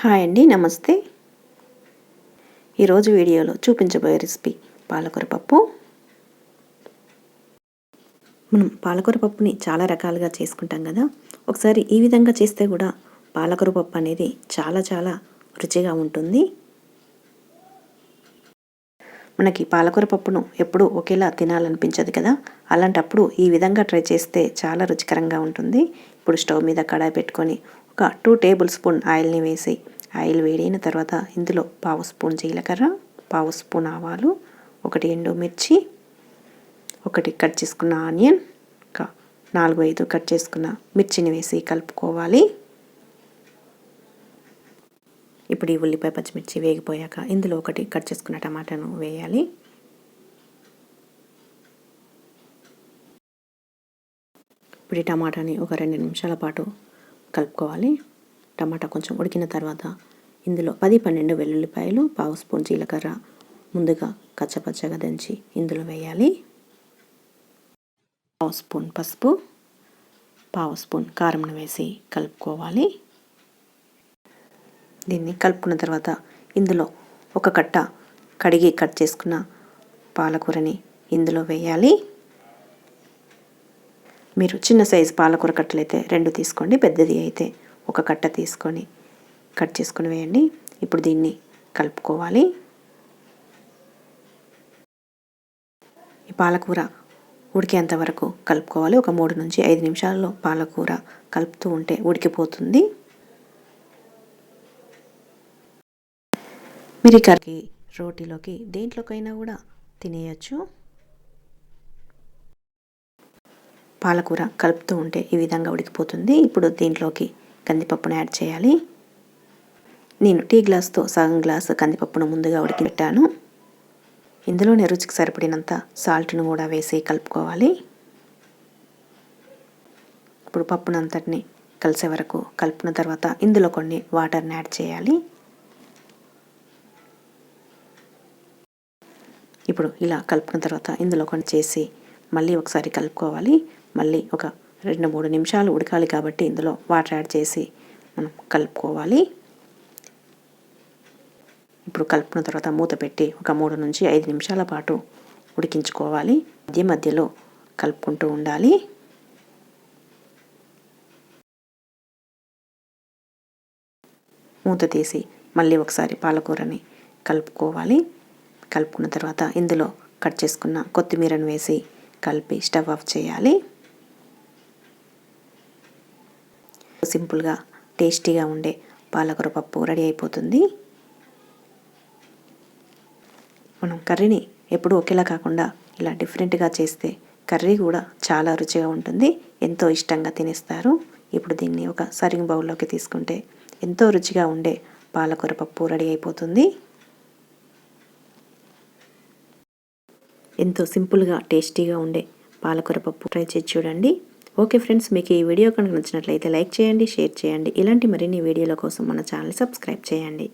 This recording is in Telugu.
హాయ్ అండి నమస్తే. ఈరోజు వీడియోలో చూపించబోయే రెసిపీ పాలకూర పప్పు. మనం పాలకూర పప్పుని చాలా రకాలుగా చేసుకుంటాం కదా. ఒకసారి ఈ విధంగా చేస్తే కూడా పాలకూర పప్పు అనేది చాలా చాలా రుచిగా ఉంటుంది. మనకి పాలకూర పప్పును ఎప్పుడూ ఒకేలా తినాలనిపించదు కదా. అలాంటప్పుడు ఈ విధంగా ట్రై చేస్తే చాలా రుచికరంగా ఉంటుంది. ఇప్పుడు స్టవ్ మీద కడాయి పెట్టుకొని ఒక టూ టేబుల్ స్పూన్ ఆయిల్ని వేసి ఆయిల్ వేడైన తర్వాత ఇందులో పావు స్పూన్ జీలకర్ర పావు స్పూన్ ఆవాలు ఒకటి ఎండు మిర్చి ఒకటి కట్ చేసుకున్న ఆనియన్ ఒక నాలుగు ఐదు కట్ చేసుకున్న మిర్చిని వేసి కలుపుకోవాలి. ఇప్పుడు ఈ ఉల్లిపాయ పచ్చిమిర్చి వేగిపోయాక ఇందులో ఒకటి కట్ చేసుకున్న టమాటాను వేయాలి. ఇప్పుడు ఈ టమాటాని ఒక రెండు నిమిషాల పాటు కలుపుకోవాలి. టమాటా కొంచెం ఉడికిన తర్వాత ఇందులో పది పన్నెండు వెల్లుల్లిపాయలు పావు స్పూన్ జీలకర్ర ముందుగా కచ్చపచ్చగా దంచి ఇందులో వేయాలి. పావు స్పూన్ పసుపు పావు స్పూన్ కారంను వేసి కలుపుకోవాలి. దీన్ని కలుపుకున్న తర్వాత ఇందులో ఒక కట్ట కడిగి కట్ చేసుకున్న పాలకూరని ఇందులో వేయాలి. మీరు చిన్న సైజు పాలకూర కట్టలు అయితే రెండు తీసుకోండి పెద్దది అయితే ఒక కట్ట తీసుకొని కట్ చేసుకొని వేయండి. ఇప్పుడు దీన్ని కలుపుకోవాలి. ఈ పాలకూర ఉడికేంత వరకు కలుపుకోవాలి. ఒక మూడు నుంచి ఐదు నిమిషాల్లో పాలకూర కలుపుతూ ఉంటే ఉడికిపోతుంది. మీరు మిరికాయకి రోటీలోకి దేంట్లోకైనా కూడా తినేయచ్చు. పాలకూర కలుపుతూ ఉంటే ఈ విధంగా ఉడికిపోతుంది. ఇప్పుడు దీంట్లోకి కందిపప్పును యాడ్ చేయాలి. నేను టీ గ్లాస్తో సగం గ్లాస్ కందిపప్పును ముందుగా ఉడికిపెట్టాను. ఇందులోనే రుచికి సరిపడినంత సాల్ట్ను కూడా వేసి కలుపుకోవాలి. ఇప్పుడు పప్పునంతటిని కలిసే వరకు కలుపుకున్న తర్వాత ఇందులో కొన్ని వాటర్ని యాడ్ చేయాలి. ఇప్పుడు ఇలా కలుపుకున్న తర్వాత ఇందులో కొన్ని చేసి మళ్ళీ ఒకసారి కలుపుకోవాలి. మళ్ళీ ఒక రెండు మూడు నిమిషాలు ఉడకాలి కాబట్టి ఇందులో వాటర్ యాడ్ చేసి మనం కలుపుకోవాలి. ఇప్పుడు కలుపుకున్న తర్వాత మూత పెట్టి ఒక మూడు నుంచి ఐదు నిమిషాల పాటు ఉడికించుకోవాలి. మధ్య మధ్యలో కలుపుకుంటూ ఉండాలి. మూత తీసి మళ్ళీ ఒకసారి పాలకూరని కలుపుకోవాలి. కలుపుకున్న తర్వాత ఇందులో కట్ చేసుకున్న కొత్తిమీరను వేసి కలిపి స్టవ్ ఆఫ్ చేయాలి. సింపుల్గా టేస్టీగా ఉండే పాలకూర పప్పు రెడీ అయిపోతుంది. మనం కర్రీని ఎప్పుడు ఒకేలా కాకుండా ఇలా డిఫరెంట్గా చేస్తే కర్రీ కూడా చాలా రుచిగా ఉంటుంది. ఎంతో ఇష్టంగా తినేస్తారు. ఇప్పుడు దీన్ని ఒక సరింగ్ బౌల్లోకి తీసుకుంటే ఎంతో రుచిగా ఉండే పాలకూర పప్పు రెడీ అయిపోతుంది. ఎంతో సింపుల్గా టేస్టీగా ఉండే పాలకూర పప్పు ట్రై చేసి చూడండి. ఓకే ఫ్రెండ్స్ మీకు ఈ వీడియో కనుక నచ్చినట్లయితే లైక్ చేయండి షేర్ చేయండి. ఇలాంటి మరిన్ని వీడియోల కోసం మన ఛానల్ సబ్స్క్రైబ్ చేయండి.